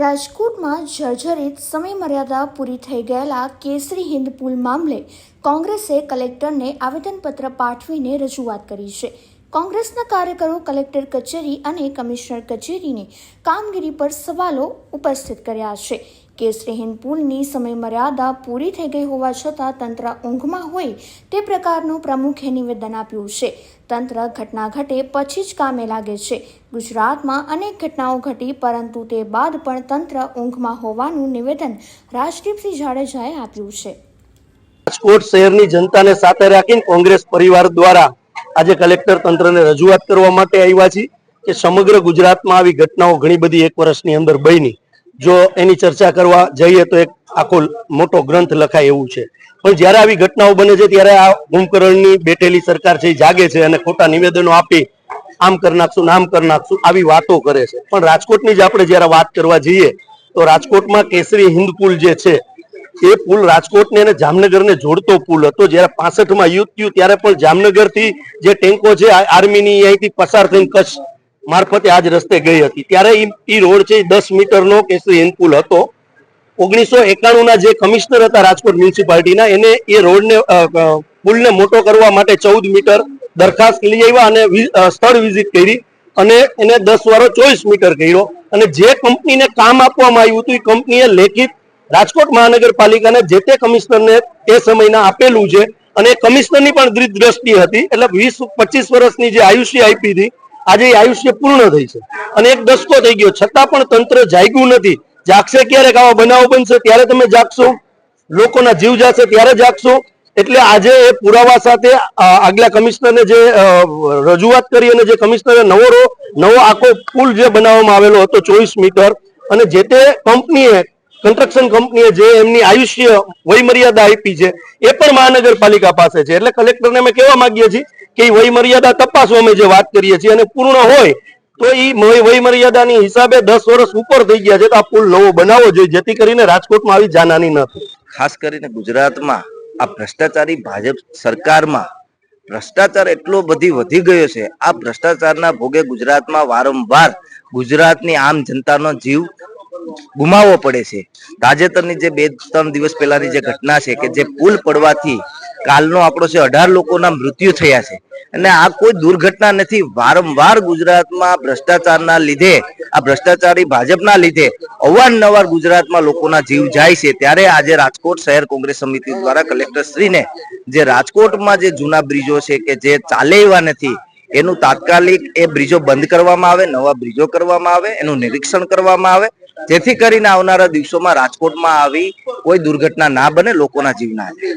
રાજકોટમાં જર્જરિત સમયમર્યાદા પૂરી થઈ ગયેલા કેસરી હિન્દ પુલ મામલે કોંગ્રેસે કલેક્ટરને આવેદનપત્ર પાઠવીને રજૂઆત કરી છે. કોંગ્રેસના કાર્યકરો, કલેક્ટર કચેરી અને કમિશનર કચેરીની કામગીરી પર સવાલો ઉપસ્થિત કર્યા છે. કેસરી હિન્દ પુલની સમયમર્યાદા પૂરી થઈ ગઈ હોવા છતાં તંત્ર ઊંઘમાં હોય તે પ્રકારનું પ્રમુખે નિવેદન આપ્યું છે. તંત્ર ઘટના ઘટે પછી જ કામે લાગે છે. ગુજરાતમાં અનેક ઘટનાઓ ઘટી, પરંતુ તે બાદ પણ તંત્ર ઊંઘમાં હોવાનું નિવેદન રાજદીપસિંહ જાડેજાએ આપ્યું છે. રાજકોટ શહેરની જનતાને સાથે રાખીને કોંગ્રેસ પરિવાર દ્વારા આજે કલેક્ટર તંત્રને રજૂઆત કરવા માટે આવ્યા છીએ કે સમગ્ર ગુજરાતમાં આવી ઘટનાઓ ઘણી બધી એક વર્ષની અંદર બની. જો એની ચર્ચા કરવા જઈએ તો એક આખો મોટો ગ્રંથ લખાય એવું છે. પણ જ્યારે આવી ઘટનાઓ બને છે, ત્યારે આ ગુમકરણની બેઠેલી સરકાર છે જાગે છે અને ખોટા નિવેદનો આપી આમ કરી નાખશું નામ કરી નાખશું આવી વાતો કરે છે. પણ રાજકોટની જ આપણે જ્યારે વાત કરવા જઈએ, તો રાજકોટમાં કેસરી હિન્દ પુલ જે છે, એ પુલ રાજકોટને અને જામનગરને જોડતો પુલ હતો. જ્યારે પાસઠમાં યુદ્ધ થયું, ત્યારે પણ જામનગરથી જે ટેન્કો છે આર્મીની અહીંથી પસાર થઈને કચ્છ મારફતે આજ રસ્તે ગઈ હતી. ત્યારે એ રોડ છે દસ મીટરનો કેસરી હિન્દ પુલ હતો. ઓગણીસો એકાણું ના જે કમિશનર હતા રાજકોટ મ્યુનિસિપાલિટીના, એને એ રોડને પુલને મોટો કરવા માટે ચૌદ મીટર દરખાસ્ત લઈ આવ્યા અને સ્થળ વિઝિટ કરી અને એને દસ વારો ચોવીસ મીટર કર્યો. અને જે કંપનીને કામ આપવામાં આવ્યું હતું, એ કંપનીએ લેખિત રાજકોટ મહાનગરપાલિકાને જે તે કમિશનરને તે સમયના આપેલું છે. અને કમિશનરની પણ દૃ- દ્રષ્ટિ હતી, એટલે વીસ, પચીસ વર્ષની જે આયુષ્ય આપી હતી, આજે એ આયુષ્ય પૂર્ણ થઈ છે. અને એક દસકો થઈ ગયો. છતાં પણ તંત્ર જાગ્યું નથી. જાગશે ક્યારેક આવા બનાવો બનશે? ત્યારે તમે જાગશો. લોકોના જીવ જશે ત્યારે જાગશો. એટલે આજે એ પુરાવા સાથે આગલા કમિશનરને જે રજૂઆત કરી અને જે કમિશનરે નવો રો- નવો આખો પુલ જે બનાવવામાં આવેલો હતો ચોવીસ મીટર, અને જે તે કંપનીએ, કન્સ્ટ્રક્શન કંપનીએ જે એમની આયુષ્ય વયમર્યાદા આપી છે, એ પણ મહાનગરપાલિકા પાસે છે. એટલે કલેક્ટરને અમે કહેવા માંગીએ છીએ કે એ વયમર્યાદા તપાસો અમે જે વાત કરીએ છીએ અને પૂર્ણ હોય તો એ વયમર્યાદાની હિસાબે દસ વર્ષ ઉપર થઈ ગયા છે તો આ પુલ નવો બનાવવો જોઈએ, જેથી કરીને રાજકોટમાં આવી જાનહાની ન થાય. ખાસ કરીને ગુજરાતમાં આ ભ્રષ્ટાચારી ભાજપ સરકારમાં ભ્રષ્ટાચાર એટલો બધી વધી ગયો છે. આ ભ્રષ્ટાચારના ભોગે ગુજરાતમાં વારંવાર ગુજરાતની આમ જનતાનો જીવ ગુમાવવો પડે છે. તાજેતરની જે બે ત્રણ દિવસ પહેલાની જે ઘટના છે કે જે પુલ પડવાથી કાલનો આપણો છે અઢાર લોકોના મૃત્યુ થયા છે અને આ કોઈ દુર્ઘટના નથી. વારંવાર ગુજરાતમાં ભ્રષ્ટાચારના લીધે, આ ભ્રષ્ટાચારી ભાજપના લીધે, અવારનવાર ગુજરાતમાં લોકોના જીવ જાય છે. ત્યારે આજે રાજકોટ શહેર કોંગ્રેસ સમિતિ દ્વારા કલેક્ટર શ્રીને જે રાજકોટમાં જે જૂના બ્રિજો છે કે જે ચાલે એવા નથી, એનું તાત્કાલિક એ બ્રિજો બંધ કરવામાં આવે, નવા બ્રિજો કરવામાં આવે, એનું નિરીક્ષણ કરવામાં આવે. જેથી કરીને આવનારા દિવસોમાં રાજકોટમાં આવી કોઈ દુર્ઘટના ના બને, લોકોના જીવ ના